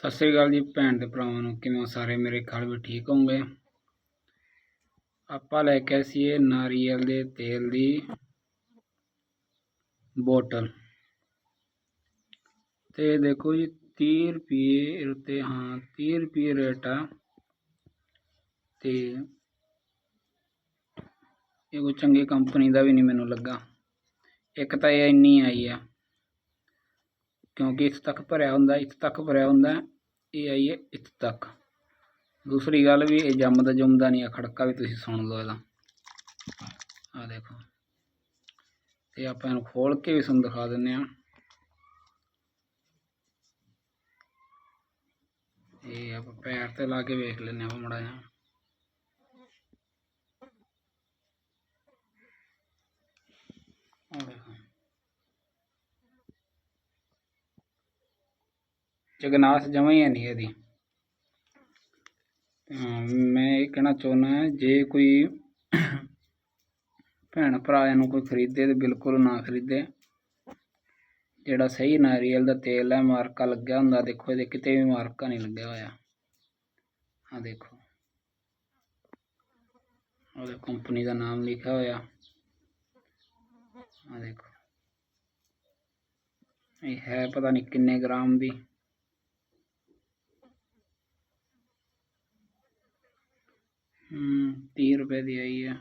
ਸਤਿ ਸ੍ਰੀ ਅਕਾਲ ਜੀ ਭੈਣ ਦੇ ਭਰਾਵਾਂ ਨੂੰ, ਕਿਵੇਂ ਸਾਰੇ? ਮੇਰੇ ਖਿਆਲ ਵੀ ਠੀਕ ਹੋਣਗੇ ਆਪਾਂ ਲੈ ਕੇ ਆਏ ਸੀ ਇਹ ਨਾਰੀਅਲ ਦੇ ਤੇਲ ਦੀ ਬੋਟਲ। ਤੇ ਦੇਖੋ ਜੀ 30 ਰੁਪਏ ਉੱਤੇ, ਹਾਂ 30 ਰੁਪਏ ਰੇਟ ਆ। ਤੇ ਇਹ ਕੋਈ ਚੰਗੀ ਕੰਪਨੀ ਦਾ ਵੀ ਨਹੀਂ ਮੈਨੂੰ ਲੱਗਾ। ਇੱਕ ਤਾਂ ਇਹ ਇੰਨੀ ਆਈ ਆ। ਕਿਉਂਕਿ ਇੱਥੇ ਤੱਕ ਭਰਿਆ ਹੁੰਦਾ, ਇੱਥੇ ਤੱਕ ਭਰਿਆ ਹੁੰਦਾ, ਇਹ ਆਈ ਹੈ ਇੱਥੇ ਤੱਕ। ਦੂਸਰੀ ਗੱਲ ਵੀ ਇਹ ਜੰਮਦਾ ਜੁੰਮਦਾ ਨਹੀਂ ਆ, ਖੜਕਾ ਵੀ ਤੁਸੀਂ ਸੁਣ ਲਓ ਇਹਦਾ। ਆ ਦੇਖੋ। ਤੇ ਆਪਾਂ ਇਹਨੂੰ ਖੋਲ ਕੇ ਵੀ ਤੁਹਾਨੂੰ ਦਿਖਾ ਦਿੰਨੇ ਆ ਇਹ ਆਪਾਂ ਪੈਰ ਤੇ ਲਾ ਕੇ ਵੇਖ ਲੈਨੇ ਆ ਮੜਾ ਜਿਹਾ ਆ ਦੇਖੋ ਜਗਨਾਸ ਜਮਾ ਹੀ ਹੈ ਨਹੀਂ ਇਹਦੀ। ਮੈਂ ਇਹ ਕਹਿਣਾ ਚਾਹੁੰਦਾ ਜੇ ਕੋਈ ਭੈਣ ਭਰਾ ਇਹਨੂੰ ਕੋਈ ਖਰੀਦੇ ਤੇ ਬਿਲਕੁਲ ਨਾ ਖਰੀਦੇ, ਜਿਹੜਾ ਸਹੀ ਨਾਰੀਅਲ ਦਾ ਤੇਲ ਹੈ, ਮਾਰਕਾ ਲੱਗਿਆ ਹੁੰਦਾ, ਦੇਖੋ ਇਹਦੇ ਕਿਤੇ ਵੀ ਮਾਰਕਾ ਨਹੀਂ ਲੱਗਿਆ ਹੋਇਆ। ਆ ਦੇਖੋ। ਉਹਦੇ ਕੰਪਨੀ ਦਾ ਨਾਮ ਲਿਖਿਆ ਹੋਇਆ। ਆ ਦੇਖੋ। ਇਹ ਹੈ ਪਤਾ ਨਹੀਂ ਕਿੰਨੇ ਗ੍ਰਾਮ ਦੀ। ਹਮ 30 ਰੁਪਏ ਦੀ ਆਈ ਹੈ